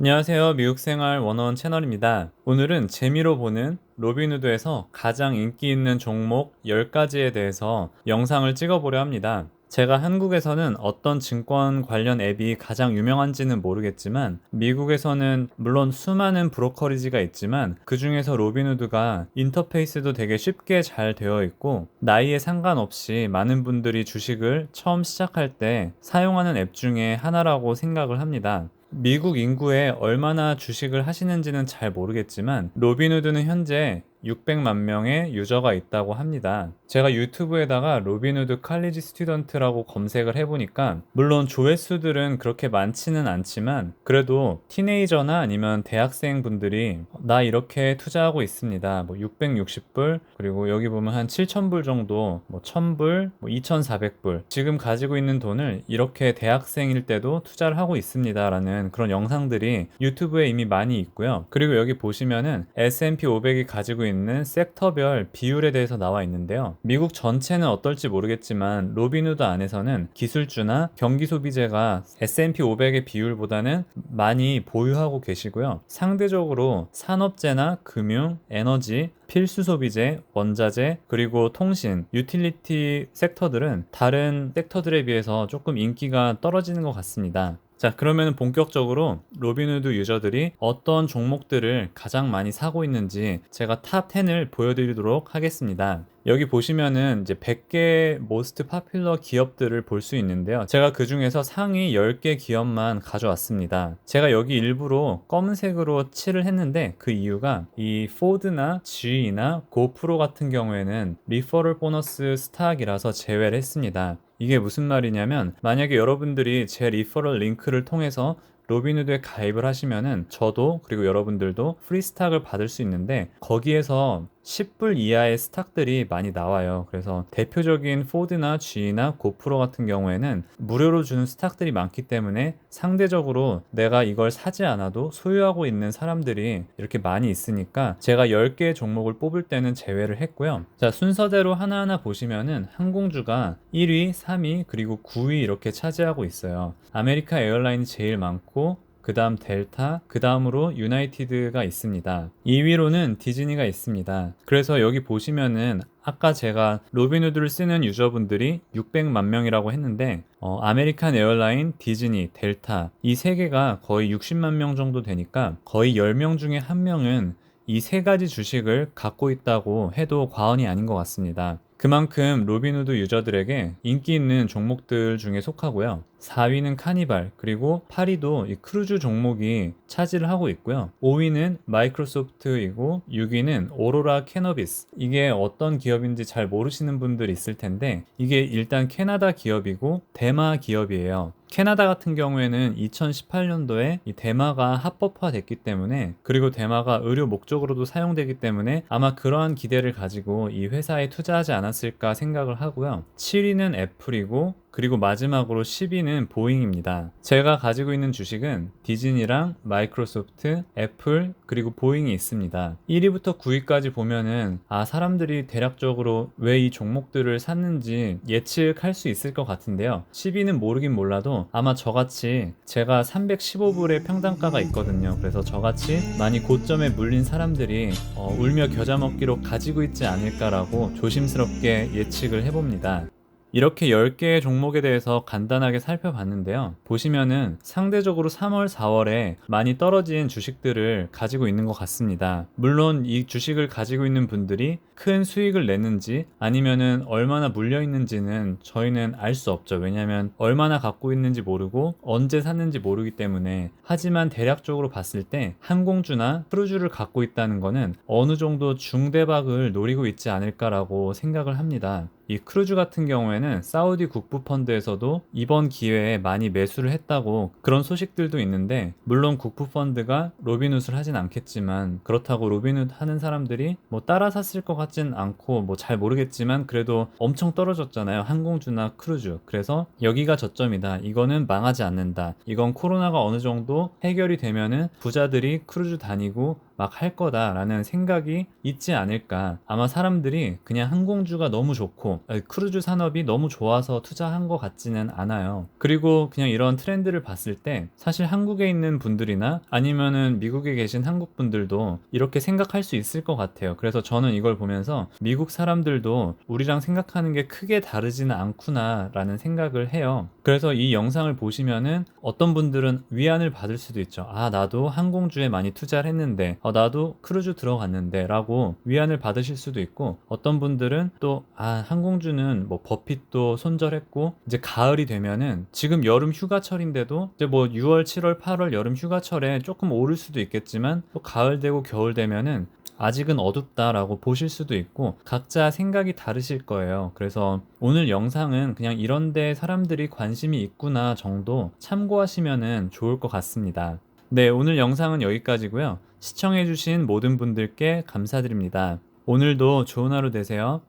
안녕하세요. 미국 생활 원원 채널입니다. 오늘은 재미로 보는 로빈후드에서 가장 인기 있는 종목 10가지에 대해서 영상을 찍어보려 합니다. 제가 한국에서는 어떤 증권 관련 앱이 가장 유명한지는 모르겠지만 미국에서는 물론 수많은 브로커리지가 있지만 그 중에서 로빈후드가 인터페이스도 되게 쉽게 잘 되어 있고 나이에 상관없이 많은 분들이 주식을 처음 시작할 때 사용하는 앱 중에 하나라고 생각을 합니다. 미국 인구에 얼마나 주식을 하시는지는 잘 모르겠지만 로빈후드는 현재 600만 명의 유저가 있다고 합니다. 제가 유튜브에다가 로빈후드 칼리지 스튜던트라고 검색을 해보니까 물론 조회수들은 그렇게 많지는 않지만 그래도 티네이저나 아니면 대학생 분들이 나 이렇게 투자하고 있습니다. 뭐 660불 그리고 여기 보면 한 7,000불 정도 뭐 1,000불 뭐 2,400불 지금 가지고 있는 돈을 이렇게 대학생일 때도 투자를 하고 있습니다. 라는 그런 영상들이 유튜브에 이미 많이 있고요. 그리고 여기 보시면은 S&P 500이 가지고 있는 섹터별 비율에 대해서 나와 있는데요. 미국 전체는 어떨지 모르겠지만 로빈후드 안에서는 기술주나 경기 소비재가 S&P 500의 비율보다는 많이 보유하고 계시고요. 상대적으로 산업재나 금융, 에너지, 필수 소비재, 원자재, 그리고 통신, 유틸리티 섹터들은 다른 섹터들에 비해서 조금 인기가 떨어지는 것 같습니다. 자, 그러면 본격적으로 로빈후드 유저들이 어떤 종목들을 가장 많이 사고 있는지 제가 탑 10을 보여드리도록 하겠습니다. 여기 보시면은 이제 100개 모스트 파퓰러 기업들을 볼 수 있는데요. 제가 그 중에서 상위 10개 기업만 가져왔습니다. 제가 여기 일부러 검은색으로 칠을 했는데 그 이유가 이 포드나 GE나 고프로 같은 경우에는 리퍼럴 보너스 스탁이라서 제외를 했습니다. 이게 무슨 말이냐면 만약에 여러분들이 제 리퍼럴 링크를 통해서 로빈후드에 가입을 하시면은 저도 그리고 여러분들도 프리스탁을 받을 수 있는데 거기에서 10불 이하의 스탁들이 많이 나와요. 그래서 대표적인 포드나 G나 고프로 같은 경우에는 무료로 주는 스탁들이 많기 때문에 상대적으로 내가 이걸 사지 않아도 소유하고 있는 사람들이 이렇게 많이 있으니까 제가 10개의 종목을 뽑을 때는 제외를 했고요. 자, 순서대로 하나하나 보시면은 항공주가 1위, 3위, 그리고 9위 이렇게 차지하고 있어요. 아메리카 에어라인이 제일 많고 그 다음 델타, 그 다음으로 유나이티드가 있습니다. 2위로는 디즈니가 있습니다. 그래서 여기 보시면은 아까 제가 로빈후드를 쓰는 유저분들이 600만 명이라고 했는데 어, 아메리칸 에어라인, 디즈니, 델타 이 세 개가 거의 60만 명 정도 되니까 거의 10명 중에 한 명은 이 세 가지 주식을 갖고 있다고 해도 과언이 아닌 것 같습니다. 그만큼 로빈후드 유저들에게 인기 있는 종목들 중에 속하고요. 4위는 카니발, 그리고 8위도 이 크루즈 종목이 차지를 하고 있고요. 5위는 마이크로소프트이고 6위는 오로라 캐너비스. 이게 어떤 기업인지 잘 모르시는 분들 있을 텐데 이게 일단 캐나다 기업이고 대마 기업이에요. 캐나다 같은 경우에는 2018년도에 이 대마가 합법화됐기 때문에 그리고 대마가 의료 목적으로도 사용되기 때문에 아마 그러한 기대를 가지고 이 회사에 투자하지 않았을까 생각을 하고요. 7위는 애플이고 그리고 마지막으로 10위는 보잉입니다. 제가 가지고 있는 주식은 디즈니랑 마이크로소프트, 애플, 그리고 보잉이 있습니다. 1위부터 9위까지 보면은 아, 사람들이 대략적으로 왜 이 종목들을 샀는지 예측할 수 있을 것 같은데요. 10위는 모르긴 몰라도 아마 저같이 제가 315불의 평단가가 있거든요. 그래서 저같이 많이 고점에 물린 사람들이 어, 울며 겨자 먹기로 가지고 있지 않을까라고 조심스럽게 예측을 해봅니다. 이렇게 10개의 종목에 대해서 간단하게 살펴봤는데요. 보시면은 상대적으로 3월, 4월에 많이 떨어진 주식들을 가지고 있는 것 같습니다. 물론 이 주식을 가지고 있는 분들이 큰 수익을 내는지 아니면은 얼마나 물려 있는지는 저희는 알 수 없죠. 왜냐하면 얼마나 갖고 있는지 모르고 언제 샀는지 모르기 때문에 하지만 대략적으로 봤을 때 항공주나 크루즈를 갖고 있다는 거는 어느 정도 중대박을 노리고 있지 않을까라고 생각을 합니다. 이 크루즈 같은 경우에는 사우디 국부 펀드에서도 이번 기회에 많이 매수를 했다고 그런 소식들도 있는데 물론 국부 펀드가 로빈훗을 하진 않겠지만 그렇다고 로빈훗 하는 사람들이 뭐 따라 샀을 것 같진 않고 뭐 잘 모르겠지만 그래도 엄청 떨어졌잖아요. 항공주나 크루즈. 그래서 여기가 저점이다. 이거는 망하지 않는다. 이건 코로나가 어느 정도 해결이 되면은 부자들이 크루즈 다니고 막 할 거다라는 생각이 있지 않을까. 아마 사람들이 그냥 항공주가 너무 좋고 아니, 크루즈 산업이 너무 좋아서 투자한 것 같지는 않아요. 그리고 그냥 이런 트렌드를 봤을 때 사실 한국에 있는 분들이나 아니면은 미국에 계신 한국 분들도 이렇게 생각할 수 있을 것 같아요. 그래서 저는 이걸 보면서 미국 사람들도 우리랑 생각하는 게 크게 다르지는 않구나라는 생각을 해요. 그래서 이 영상을 보시면은 어떤 분들은 위안을 받을 수도 있죠. 아, 나도 항공주에 많이 투자를 했는데, 어, 나도 크루즈 들어갔는데, 라고 위안을 받으실 수도 있고, 어떤 분들은 또, 아, 항공주는 뭐 버핏도 손절했고, 이제 가을이 되면은 지금 여름 휴가철인데도 이제 뭐 6월, 7월, 8월 여름 휴가철에 조금 오를 수도 있겠지만, 또 가을 되고 겨울 되면은 아직은 어둡다라고 보실 수도 있고 각자 생각이 다르실 거예요. 그래서 오늘 영상은 그냥 이런데 사람들이 관심이 있구나 정도 참고하시면 좋을 것 같습니다. 네, 오늘 영상은 여기까지고요. 시청해주신 모든 분들께 감사드립니다. 오늘도 좋은 하루 되세요.